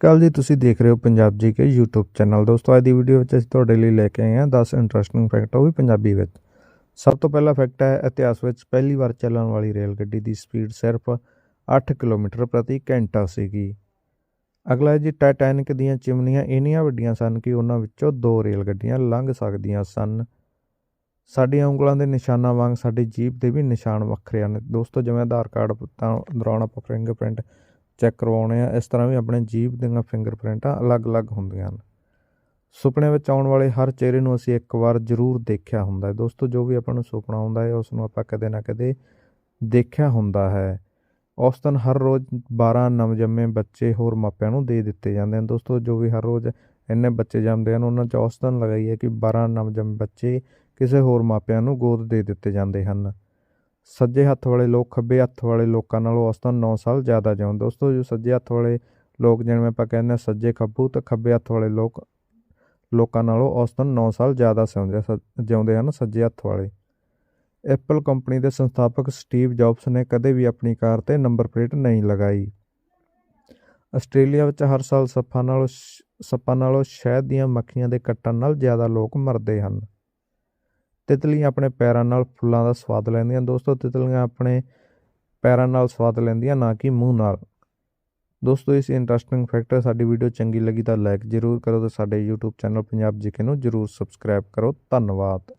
ਕੱਲ ਜੀ ਤੁਸੀਂ ਦੇਖ ਰਹੇ ਹੋ ਪੰਜਾਬ ਜੀ ਕੇ YouTube ਚੈਨਲ। ਦੋਸਤੋ, ਅੱਜ ਦੀ ਵੀਡੀਓ ਵਿੱਚ ਅਸੀਂ ਤੁਹਾਡੇ ਲਈ ਲੈ ਕੇ ਆਏ ਹਾਂ 10 ਇੰਟਰਸਟਿੰਗ ਫੈਕਟ ਉਹ ਵੀ ਪੰਜਾਬੀ ਵਿੱਚ। ਸਭ ਤੋਂ ਪਹਿਲਾ ਫੈਕਟ ਹੈ, ਇਤਿਹਾਸ ਵਿੱਚ ਪਹਿਲੀ ਵਾਰ ਚੱਲਣ ਵਾਲੀ ਰੇਲ ਗੱਡੀ ਦੀ ਸਪੀਡ ਸਿਰਫ 8 ਕਿਲੋਮੀਟਰ ਪ੍ਰਤੀ ਘੰਟਾ ਸੀਗੀ। ਅਗਲਾ ਹੈ ਜੀ ਟਾਈਟੈਨਿਕ ਦੀਆਂ ਚਿਮਨੀਆਂ ਇੰਨੀਆਂ ਵੱਡੀਆਂ ਸਨ ਕਿ ਉਹਨਾਂ ਵਿੱਚੋਂ ਦੋ ਰੇਲ ਗੱਡੀਆਂ ਲੰਘ ਸਕਦੀਆਂ ਸਨ। ਸਾਡੀਆਂ ਉਂਗਲਾਂ ਦੇ ਨਿਸ਼ਾਨਾਂ ਵਾਂਗ ਸਾਡੀ ਜੀਭ ਦੇ ਵੀ ਨਿਸ਼ਾਨ ਵੱਖਰੇ ਹਨ। ਦੋਸਤੋ, ਜਿਵੇਂ ਆਧਾਰ ਕਾਰਡ ਤਾਂ ਦੌਰਾਨ ਆਪਾਂ ਫਿੰਗਰਪ੍ਰਿੰਟ ਚੈੱਕ ਕਰਵਾਉਣੇ ਆ, ਇਸ ਤਰ੍ਹਾਂ ਵੀ ਆਪਣੇ ਜੀਭ ਦੀਆਂ ਫਿੰਗਰਪ੍ਰਿੰਟਾਂ ਅਲੱਗ-ਅਲੱਗ ਹੁੰਦੀਆਂ ਹਨ। ਸੁਪਨੇ ਵਿੱਚ ਆਉਣ ਵਾਲੇ ਹਰ ਚਿਹਰੇ ਨੂੰ ਅਸੀਂ ਇੱਕ ਵਾਰ ਜ਼ਰੂਰ ਦੇਖਿਆ ਹੁੰਦਾ ਹੈ। ਦੋਸਤੋ, ਜੋ ਵੀ ਆਪਾਂ ਨੂੰ ਸੁਪਨਾ ਆਉਂਦਾ ਹੈ ਉਸ ਨੂੰ ਆਪਾਂ ਕਦੇ ਨਾ ਕਦੇ ਦੇਖਿਆ ਹੁੰਦਾ ਹੈ। ਔਸਤਨ ਹਰ ਰੋਜ਼ 12 ਨਵਜੰਮੇ ਬੱਚੇ ਹੋਰ ਮਾਪਿਆਂ ਨੂੰ ਦੇ ਦਿੱਤੇ ਜਾਂਦੇ ਹਨ। ਦੋਸਤੋ, ਜੋ ਵੀ ਹਰ ਰੋਜ਼ ਇੰਨੇ ਬੱਚੇ ਜੰਮਦੇ ਹਨ, ਉਹਨਾਂ 'ਚ ਔਸਤਨ ਲਗਾਈ ਹੈ ਕਿ 12 ਨਵਜੰਮੇ ਬੱਚੇ ਕਿਸੇ ਹੋਰ ਮਾਪਿਆਂ ਨੂੰ ਗੋਦ ਦੇ ਦਿੱਤੇ ਜਾਂਦੇ ਹਨ। ਸੱਜੇ ਹੱਥ ਵਾਲੇ ਲੋਕ, ਖੱਬੇ ਹੱਥ ਵਾਲੇ ਲੋਕਾਂ ਨਾਲੋਂ ਔਸਤਨ 9 ਸਾਲ ਜ਼ਿਆਦਾ ਜਿਉਂਦੇ ਦੋਸਤੋ, ਜੋ ਸੱਜੇ ਹੱਥ ਵਾਲੇ ਲੋਕ ਜਿਵੇਂ ਆਪਾਂ ਕਹਿੰਦੇ ਹਾਂ ਸੱਜੇ ਖੱਬੂ ਤਾਂ ਖੱਬੇ ਹੱਥ ਵਾਲੇ ਲੋਕ, ਲੋਕਾਂ ਨਾਲੋਂ ਔਸਤਨ 9 ਸਾਲ ਜ਼ਿਆਦਾ ਸਿਉਂਦੇ ਜਿਉਂਦੇ ਹਨ ਸੱਜੇ ਹੱਥ ਵਾਲੇ। ਐਪਲ ਕੰਪਨੀ ਦੇ ਸੰਸਥਾਪਕ ਸਟੀਵ ਜੌਬਸ ਨੇ ਕਦੇ ਵੀ ਆਪਣੀ ਕਾਰ ਤੇ ਨੰਬਰ ਪਲੇਟ ਨਹੀਂ ਲਗਾਈ। ਆਸਟ੍ਰੇਲੀਆ ਵਿੱਚ ਹਰ ਸਾਲ ਸੱਪਾਂ ਨਾਲੋਂ ਸੱਪਾਂ ਨਾਲੋਂ ਸ਼ਹਿਦ ਦੀਆਂ ਮੱਖੀਆਂ ਦੇ ਕੱਟਣ ਨਾਲ ਜ਼ਿਆਦਾ ਲੋਕ ਮਰਦੇ ਹਨ। ਤਿਤਲੀਆਂ ਆਪਣੇ ਪੈਰਾਂ ਨਾਲ ਫੁੱਲਾਂ ਦਾ ਸਵਾਦ ਲੈਂਦੀਆਂ। ਦੋਸਤੋ, ਤਿਤਲੀਆਂ ਆਪਣੇ ਪੈਰਾਂ ਨਾਲ ਸਵਾਦ ਲੈਂਦੀਆਂ, ਨਾ ਕਿ ਮੂੰਹ ਨਾਲ। ਦੋਸਤੋ, ਇਸ ਇੰਟਰਸਟਿੰਗ ਫੈਕਟ ਸਾਡੀ ਵੀਡੀਓ ਚੰਗੀ ਲੱਗੀ ਤਾਂ ਲਾਈਕ ਜ਼ਰੂਰ ਕਰੋ ਤੇ ਸਾਡੇ YouTube ਚੈਨਲ ਪੰਜਾਬ ਜੀਕੇ ਨੂੰ ਜ਼ਰੂਰ ਸਬਸਕ੍ਰਾਈਬ ਕਰੋ। ਧੰਨਵਾਦ।